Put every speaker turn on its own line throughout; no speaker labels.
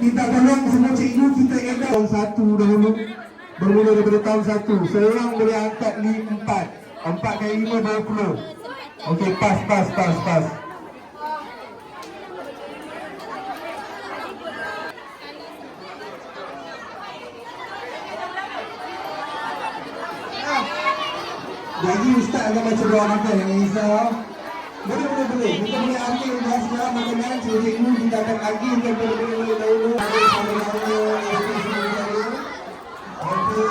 Minta tolong semua cikgu kita ingat tahun satu dahulu Bermula daripada tahun satu. Seorang boleh angkat ni empat. Empat kali lima dua puluh. Okey pas pas pas pas. Jadi Ustaz akan baca doa makan yang Isa boleh, boleh, boleh. Kita boleh ambil dah sekarang makanan. Cikgu kita akan lagi. Kita boleh, boleh, boleh dahulu. Ambil sama-sama. Okey.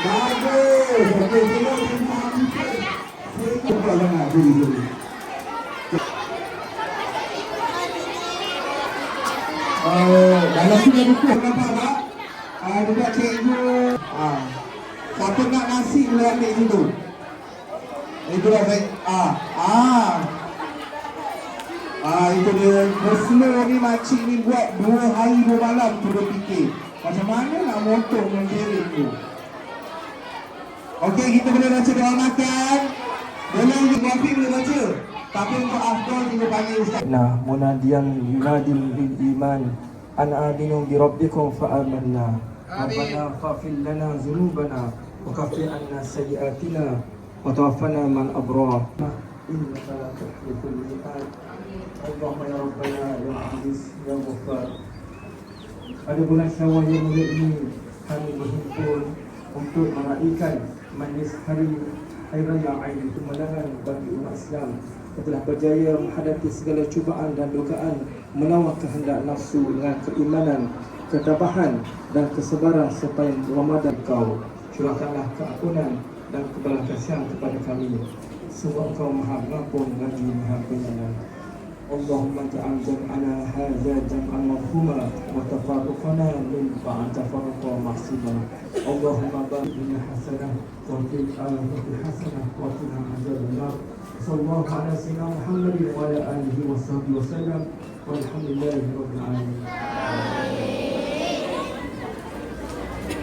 Bagus. Okey, semua semua ambil. Cepat sangat. Boleh, boleh. Oh, dalam sudah buku nampak tak? Ah, dekat cikgu. Ah. Siapa nak nasi boleh ambil situ. Itu dah baik. Ah, ah. Ah, itu dia. Berselo ni makcik ni buat dua hari dua malam tu dia fikir. Macam mana nak motong dengan jerit tu. Okey, kita boleh baca doa makan. Boleh untuk boleh baca. Tapi untuk Afdol kita panggil Ustaz.
Nah, munadiyan yunadil bil iman an aminu bi rabbikum fa amanna. Lana dhunubana wa kaffir anna sayyi'atina wa tawaffana man abrar. Innaka la tuhliful mi'ad. Allahumma ya Rabbana ya Aziz ya Ghaffar. Pada bulan Syawal yang mulia ini kami berhimpun untuk meraihkan majlis hari Hari Raya Aidil Kemenangan bagi umat Islam yang telah berjaya menghadapi segala cubaan dan dugaan menawar kehendak nafsu dengan keimanan, ketabahan dan kesabaran sepanjang Ramadan kau. Curahkanlah keampunan dan kebelah kasihan kepada kami. Semua kau maha pengampun lagi maha penyayang. Allahumma ja'al jam'ana hadha jam'an marhumah wa tafarukana min ba'd tafaruqa mahsibah Allahumma barik lana hasanah wa fi al-akhirati hasanah wa qina hajar al-nar ala sayyidina Muhammadin wa ala alihi wa sahbihi wa sallam
Walhamdulillahi rabbil alamin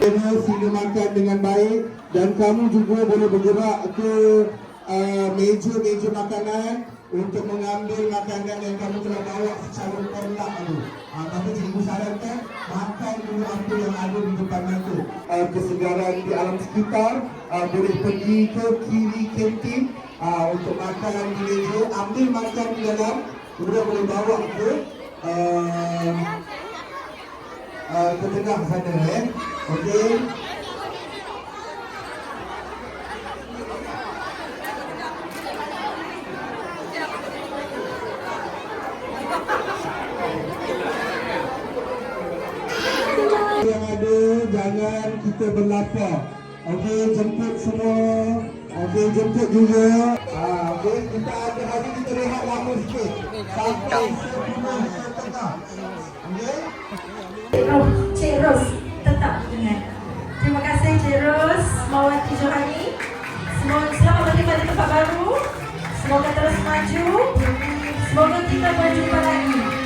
sila makan dengan baik dan kamu juga boleh bergerak ke uh, meja-meja makanan untuk mengambil makanan yang kamu telah bawa secara tolak tu. Uh, tapi cikgu sarankan makan dulu apa yang ada di depan mata. Uh, kesegaran di alam sekitar uh, boleh pergi ke kiri kantin uh, untuk makan di meja, ambil makan di dalam, kemudian boleh bawa ke uh, tengah sana eh. Okey. jangan kita berlapar. Okey, jemput semua. Okey, jemput juga. Ah, okey, kita ada hari kita rehat lama sikit. Sampai sepuluh setengah. Okey?
Cik Ros tetap dengan. Terima kasih Cik Ros, Mawati Johani. Semoga selamat berjumpa di tempat baru. Semoga terus maju. Semoga kita berjumpa lagi